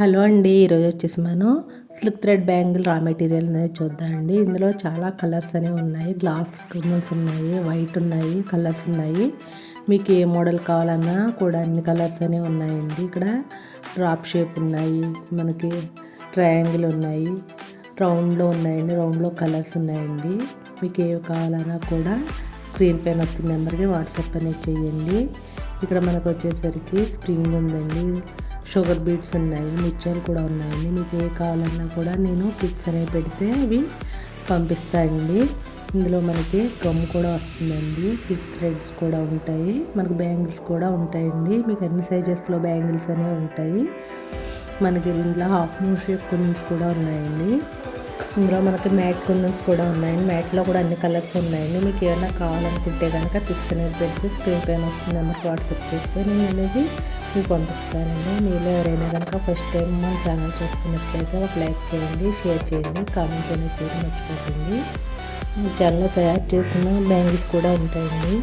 Hello అండి ఈరోజు వచ్చేసి మనం silk thread bangle raw material అనేది చూద్దామండి ఇందులో చాలా కలర్స్ అనేవి ఉన్నాయి. గ్లాస్ కుందన్స్ ఉన్నాయి వైట్ ఉన్నాయి కలర్స్ ఉన్నాయి. మీకు ఏ మోడల్ కావాలన్నా కూడా అన్ని కలర్స్ అనేవి ఉన్నాయండి. ఇక్కడ డ్రాప్ షేప్ ఉన్నాయి మనకి ట్రయాంగిల్ ఉన్నాయి రౌండ్లో ఉన్నాయండి రౌండ్లో కలర్స్ ఉన్నాయండి. మీకు ఏవి కావాలన్నా కూడా స్క్రీన్ పైన వస్తున్న నెంబర్కి వాట్సాప్ అనేది చేయండి. ఇక్కడ మనకు వచ్చేసరికి స్ప్రింగ్ ఉందండి. షుగర్ బీట్స్ ఉన్నాయి మిక్చర్ కూడా ఉన్నాయండి మీకు ఏ కావాలన్నా కూడా నేను పిక్స్ అనేవి పెడితే అవి పంపిస్తాయండి. ఇందులో మనకి గమ్ కూడా వస్తుందండి సిక్ థ్రెడ్స్ కూడా ఉంటాయి. మనకు బ్యాంగిల్స్ కూడా ఉంటాయండి. మీకు అన్ని సైజెస్లో బ్యాంగిల్స్ అనేవి ఉంటాయి. మనకి ఇందులో హాఫ్ మూవ్ షేప్ కూడా ఉన్నాయండి. ఇందులో మనకి మ్యాట్ కుందన్స్ కూడా ఉన్నాయండి. మ్యాట్లో కూడా అన్ని కలర్స్ ఉన్నాయండి. మీకు ఏమైనా కావాలనుకుంటే కనుక పిక్స్ అనేది పెడితే స్క్రీన్ పైన వస్తుంది నెంబర్కి వాట్సాప్ చేస్తే నేను అనేది మీకు పంపిస్తానండి. మీలో ఎవరైనా కనుక ఫస్ట్ టైం మన ఛానల్ చూస్తున్నట్లయితే ఒక లైక్ చేయండి షేర్ చేయండి కామెంట్ అనేది చేయడం మర్చిపోతుంది ఈ ఛానల్లో తయారు చేసిన బ్యాంగిల్స్ కూడా ఉంటాయండి.